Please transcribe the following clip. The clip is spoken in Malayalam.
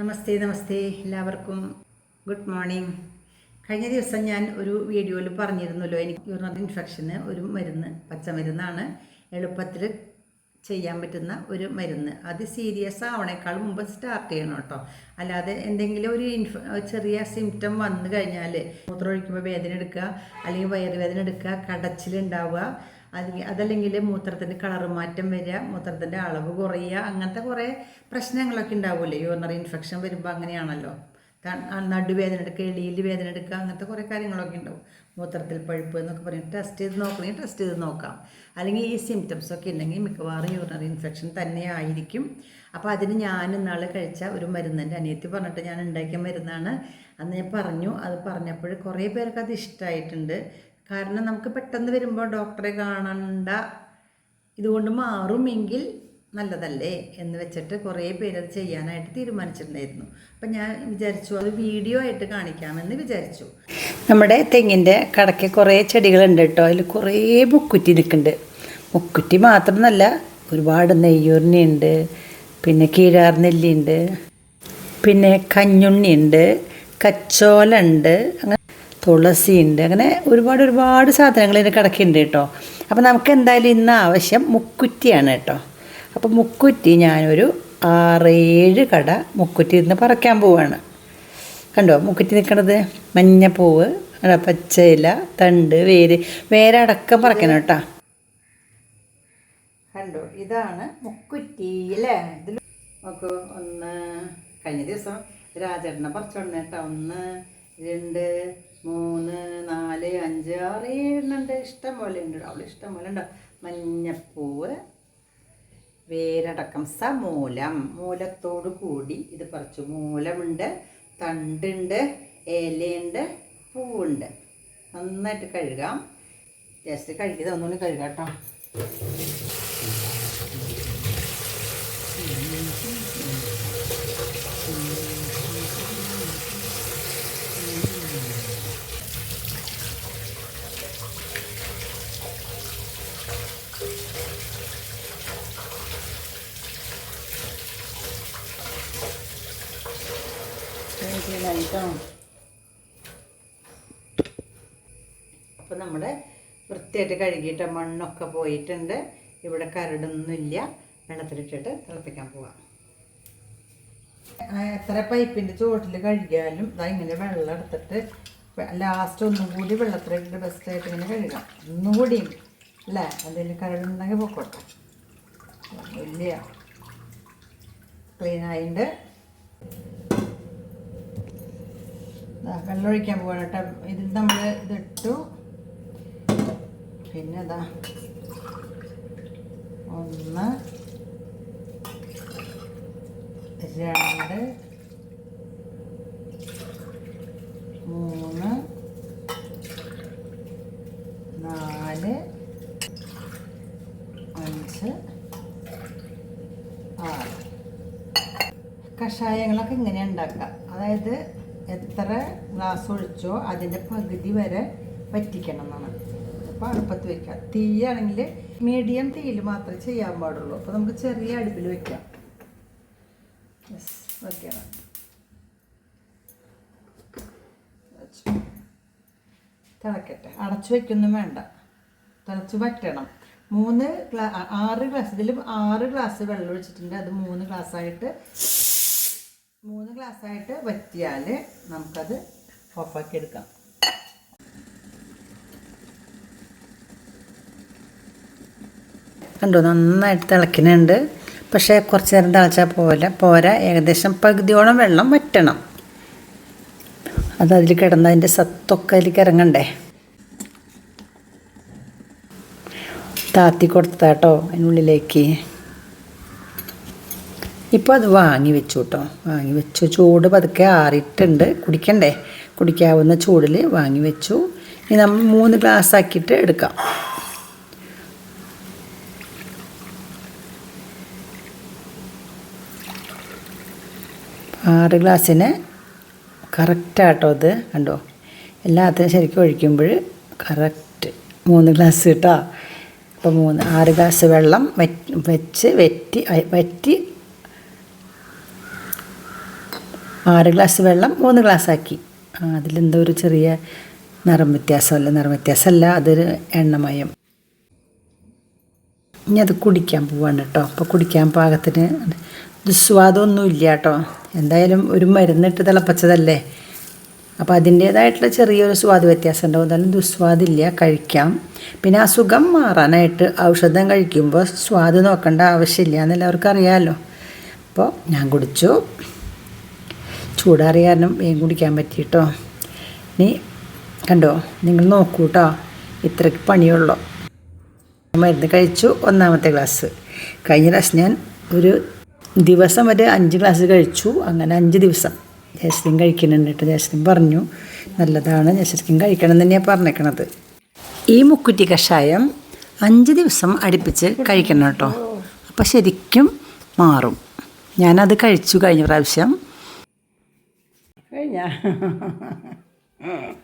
നമസ്തേ നമസ്തേ എല്ലാവർക്കും. ഗുഡ് മോർണിംഗ് കഴിഞ്ഞ ദിവസം ഞാൻ ഒരു വീഡിയോയിൽ പറഞ്ഞിരുന്നല്ലോ എനിക്ക് യൂറിനറി ഇൻഫെക്ഷന് ഒരു മരുന്ന് പച്ചമരുന്നാണ്. എളുപ്പത്തിൽ ചെയ്യാൻ പറ്റുന്ന ഒരു മരുന്ന്. അത് സീരിയസ് ആവണേക്കാൾ മുമ്പ് സ്റ്റാർട്ട് ചെയ്യണം കേട്ടോ. അല്ലാതെ എന്തെങ്കിലും ഒരു ഇൻഫ ചെറിയ സിംറ്റം വന്നു കഴിഞ്ഞാൽ മൂത്രമൊഴിക്കുമ്പോൾ വേദന എടുക്കുക അല്ലെങ്കിൽ വയറുവേദന എടുക്കുക കടച്ചിലുണ്ടാവുക അല്ലെങ്കിൽ അതല്ലെങ്കിൽ മൂത്രത്തിന്റെ കളർ മാറ്റം വരിക മൂത്രത്തിന്റെ അളവ് കുറയുക അങ്ങനത്തെ കുറേ പ്രശ്നങ്ങളൊക്കെ ഉണ്ടാവില്ലേ യൂറിനറി ഇൻഫെക്ഷൻ വരുമ്പോൾ അങ്ങനെയാണല്ലോ. നടുവേദന എടുക്കുക എളിയിൽ വേദന എടുക്കുക അങ്ങനത്തെ കുറേ കാര്യങ്ങളൊക്കെ ഉണ്ടാവും. മൂത്രത്തിൽ പഴുപ്പ് എന്നൊക്കെ പറയും. ടെസ്റ്റ് ചെയ്ത് നോക്കണമെങ്കിൽ ടെസ്റ്റ് ചെയ്ത് നോക്കാം. അല്ലെങ്കിൽ ഈ സിംറ്റംസ് ഒക്കെ ഉണ്ടെങ്കിൽ മിക്കവാറും യൂറിനറി ഇൻഫെക്ഷൻ തന്നെ ആയിരിക്കും. അപ്പോൾ അതിന് ഞാൻ ഇന്നാൾ കഴിച്ച ഒരു മരുന്നെന്റെ അനിയത്തി പറഞ്ഞിട്ട് ഞാൻ ഉണ്ടാക്കിയ മരുന്നാണ്. അന്ന് ഞാൻ പറഞ്ഞു അത് പറഞ്ഞപ്പോൾ കുറേ പേർക്ക് അത് ഇഷ്ടമായിട്ടുണ്ട് കാരണം നമുക്ക് പെട്ടെന്ന് വരുമ്പോൾ ഡോക്ടറെ കാണണ്ട. ഇതുകൊണ്ട് മാറുമെങ്കിൽ നല്ലതല്ലേ എന്ന് വെച്ചിട്ട് കുറേ പേര് അത് ചെയ്യാനായിട്ട് തീരുമാനിച്ചിട്ടുണ്ടായിരുന്നു. അപ്പം ഞാൻ വിചാരിച്ചു അത് വീഡിയോ ആയിട്ട് കാണിക്കാമെന്ന് വിചാരിച്ചു. നമ്മുടെ തെങ്ങിന്റെ കടയ്ക്ക് കുറേ ചെടികളുണ്ട് കേട്ടോ. അതിൽ കുറേ മുക്കുറ്റി നിൽക്കുന്നുണ്ട് മുക്കുറ്റി മാത്രമല്ല ഒരുപാട് നെയ്യൂറിനുണ്ട് പിന്നെ കീഴാർ നെല്ലിയുണ്ട് പിന്നെ കഞ്ഞുണ്ണിയുണ്ട് കച്ചോലുണ്ട് അങ്ങനെ തുളസിയുണ്ട്. അങ്ങനെ ഒരുപാട് ഒരുപാട് സാധനങ്ങൾ ഇതിന് കിടക്കുന്നുണ്ട് കേട്ടോ. അപ്പോൾ നമുക്ക് എന്തായാലും ഇന്ന് ആവശ്യം മുക്കുറ്റിയാണ് കേട്ടോ. അപ്പോൾ മുക്കുറ്റി ഞാനൊരു ആറേഴ് കട മുക്കുറ്റി ഇരുന്ന് പറക്കാൻ പോവാണ്. കണ്ടോ മുക്കുറ്റി നിൽക്കണത്? മഞ്ഞപ്പൂവ് പച്ചയില തണ്ട് വേര് വേരടക്കം പറക്കണം കേട്ടോ. കണ്ടോ ഇതാണ് മുക്കുറ്റി അല്ലേ? ഇതിൽ നോക്കൂ ഒന്ന് കഴിഞ്ഞ ദിവസം രാജേട്ടനെ പറിച്ചോണ്ട് കേട്ടോ. ഒന്ന് രണ്ട് മൂന്ന് നാല് അഞ്ച് ആറ് ഏഴെണ്ണുണ്ട് ഇഷ്ടം പോലെ ഉണ്ട് അവൾ ഇഷ്ടം പോലെ ഉണ്ടോ? മഞ്ഞപ്പൂവ് വേരടക്കം സമൂലം മൂലത്തോട് കൂടി ഇത് പറിച്ചു. മൂലമുണ്ട് തണ്ടുണ്ട് ഇലയുണ്ട് പൂവുണ്ട്. നന്നായിട്ട് കഴുകാം. ജസ്റ്റ് കഴുകിയത് ഒന്നുകൂടി കഴുകാം കേട്ടോ. കേട്ടോ അപ്പോൾ നമ്മുടെ വൃത്തിയായിട്ട് കഴുകിയിട്ട് മണ്ണൊക്കെ പോയിട്ടുണ്ട്. ഇവിടെ കരടൊന്നുമില്ല. വെള്ളത്തിലിട്ടിട്ട് തിളപ്പിക്കാൻ പോവാം. എത്ര പൈപ്പിന്റെ ചുവട്ടിൽ കഴുകിയാലും ഇതാ ഇങ്ങനെ വെള്ളം എടുത്തിട്ട് ലാസ്റ്റ് ഒന്നും കൂടി വെള്ളത്തിലിട്ടിട്ട് ബെസ്റ്റായിട്ട് ഇങ്ങനെ കഴുകാം. ഒന്നും കൂടി അല്ലേ? അതിന്റെ കരടുണ്ടെങ്കിൽ പൊക്കോട്ടെ. വലിയ ക്ലീൻ ആയിട്ടുണ്ട് ദാ പോകട്ടെ ഇതിൽ നമ്മൾ ഇതിട്ടു. പിന്നെ അതാ ഒന്ന് രണ്ട് മൂന്ന് നാല് അഞ്ച് ആറ്. കഷായങ്ങളൊക്കെ ഇങ്ങനെ ഉണ്ടാക്കുക അതായത് എത്ര ഗ്ലാസ് ഒഴിച്ചോ അതിന്റെ പകുതി വരെ വറ്റിക്കണം എന്നാണ് അപ്പോൾ അടുപ്പത്ത് വെക്കുക തീയാണെങ്കിൽ മീഡിയം തീയിൽ മാത്രമേ ചെയ്യാൻ പാടുള്ളൂ. അപ്പോൾ നമുക്ക് ചെറിയ അടുപ്പിൽ വെക്കാം. Yes okay. തിളക്കട്ടെ. അടച്ചു വെക്കൊന്നും വേണ്ട. തിളച്ച് വറ്റണം. മൂന്ന് ഗ്ലാ ആറ് ഗ്ലാസ് ഇതിൽ ആറ് ഗ്ലാസ് വെള്ളം ഒഴിച്ചിട്ടുണ്ട്. അത് മൂന്ന് ഗ്ലാസ് ആയിട്ട് ഗ്ലാസ് ആയിട്ട് വറ്റിയാൽ നമുക്കത് ഓഫാക്കി എടുക്കാം. കണ്ടോ നന്നായിട്ട് തിളക്കുന്നുണ്ട് പക്ഷേ കുറച്ച് നേരം തിളച്ചാൽ പോലെ പോരാ. ഏകദേശം പകുതിയോളം വെള്ളം വറ്റണം. അത് അതിൽ കിടന്ന് അതിന്റെ സത്തൊക്കെ അതിലേക്ക് ഇറങ്ങണ്ടേ? താത്തി കൊടുത്താട്ടോ അതിനുള്ളിലേക്ക്. ഇപ്പോൾ അത് വാങ്ങി വെച്ചു കേട്ടോ വാങ്ങി വെച്ചു. ചൂട് പതുക്കെ ആറിയിട്ടുണ്ട്. കുടിക്കണ്ടേ? കുടിക്കാവുന്ന ചൂടിൽ വാങ്ങി വെച്ചു. ഇനി നമ്മൾ മൂന്ന് ഗ്ലാസ് ആക്കിയിട്ട് എടുക്കാം. ആറ് ഗ്ലാസ്സിന് കറക്റ്റാട്ടോ അത്. കണ്ടോ? എല്ലാത്തിനും ശരിക്കും ഒഴിക്കുമ്പോൾ കറക്റ്റ് മൂന്ന് ഗ്ലാസ് കേട്ടോ അപ്പോൾ മൂന്ന് ആറ് ഗ്ലാസ് വെള്ളം വെച്ച് വെറ്റി വറ്റി ആറ് ഗ്ലാസ് വെള്ളം മൂന്ന് ഗ്ലാസ് ആക്കി ആ, അതിലെന്തോ ഒരു ചെറിയ നിറം വ്യത്യാസമല്ല? നിറം വ്യത്യാസമല്ല അതൊരു എണ്ണമയം. ഇനി അത് കുടിക്കാൻ പോവാണ് കേട്ടോ. അപ്പോൾ കുടിക്കാൻ പാകത്തിന് ദുസ്വാദമൊന്നുമില്ല കേട്ടോ. എന്തായാലും ഒരു മരുന്നിട്ട് തിളപ്പച്ചതല്ലേ? അപ്പോൾ അതിന്റേതായിട്ടുള്ള ചെറിയൊരു സ്വാദ് വ്യത്യാസം ഉണ്ടാവും. എന്നാലും ദുസ്വാദില്ല കഴിക്കാം. പിന്നെ അസുഖം മാറാനായിട്ട് ഔഷധം കഴിക്കുമ്പോൾ സ്വാദ് നോക്കേണ്ട ആവശ്യമില്ല എന്ന് എല്ലാവർക്കും അറിയാമല്ലോ അപ്പോൾ ഞാൻ കുടിച്ചു. ചൂടാറിയ കാരണം വേഗം കുടിക്കാൻ പറ്റിയിട്ടോ? ഇനി കണ്ടോ? നിങ്ങൾ നോക്കൂ കേട്ടോ ഇത്രയ്ക്ക് പണിയുള്ളൂ. മരുന്ന് കഴിച്ചു ഒന്നാമത്തെ ഗ്ലാസ് കഴിഞ്ഞ പ്രാവശ്യം ഞാൻ ഒരു ദിവസം വരെ അഞ്ച് ഗ്ലാസ് കഴിച്ചു. അങ്ങനെ അഞ്ച് ദിവസം. ജയശ്രീം കഴിക്കുന്നുണ്ട് കേട്ടോ ജയശ്രീം പറഞ്ഞു നല്ലതാണ്. ജയശ്രീം കഴിക്കണം എന്ന് തന്നെയാണ് പറഞ്ഞേക്കണത് ഈ മുക്കുറ്റി കഷായം അഞ്ച് ദിവസം അടുപ്പിച്ച് കഴിക്കണം കേട്ടോ അപ്പോൾ ശരിക്കും മാറും. ഞാനത് കഴിച്ചു കഴിഞ്ഞ പ്രാവശ്യം കഴിഞ്ഞ.